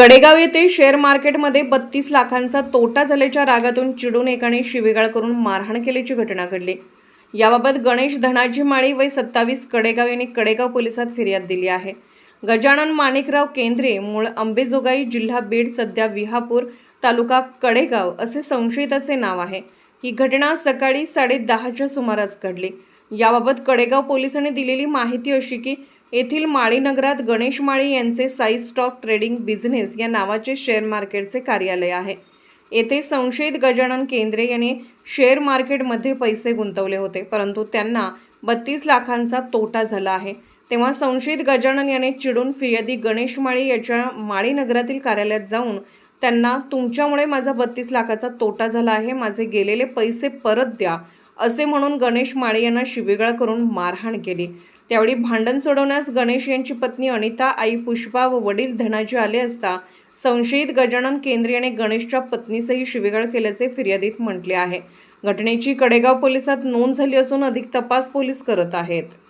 कडेगाव येथे शेअर मार्केटमध्ये बत्तीस लाखांचा तोटा झाल्याच्या रागातून चिडून एकाने शिवेगाळ करून मारहाण केल्याची घटना घडली. याबाबत गणेश धनाजी माळी वय सत्तावीस कडेगाव यांनी कडेगाव पोलिसात फिर्याद दिली आहे. गजानन माणिकराव केंद्रे मूळ अंबेजोगाई जिल्हा बीड सध्या विहापूर तालुका कडेगाव असे संशयिताचे नाव आहे. ही घटना सकाळी साडे दहाच्या सुमारास घडली. याबाबत कडेगाव पोलिसांनी दिलेली माहिती अशी की येथील माळीनगरात गणेश माळी यांचे साई स्टॉक ट्रेडिंग बिझनेस या नावाचे शेअर मार्केटचे कार्यालय आहे. येथे संशयित गजानन केंद्रे यांनी शेअर मार्केटमध्ये पैसे गुंतवले होते परंतु त्यांना बत्तीस लाखांचा तोटा झाला आहे. तेव्हा संशयित गजानन याने चिडून फिर्यादी गणेश माळी याच्या माळी नगरातील कार्यालयात जाऊन त्यांना तुमच्यामुळे माझा बत्तीस लाखाचा तोटा झाला आहे माझे गेलेले पैसे परत द्या असे म्हणून गणेश माळी यांना शिबिगाळ करून मारहाण केली. त्यावेळी भांडण सोडवण्यास गणेश यांची पत्नी अनिता आई पुष्पा व वडील धनाजी आले असता संशयित गजानन केंद्रे याने गणेशच्या पत्नीसही शिवेगाळ केल्याचे फिर्यादीत म्हटले आहे. घटनेची कडेगाव पोलिसात नोंद झाली असून अधिक तपास पोलीस करत आहेत.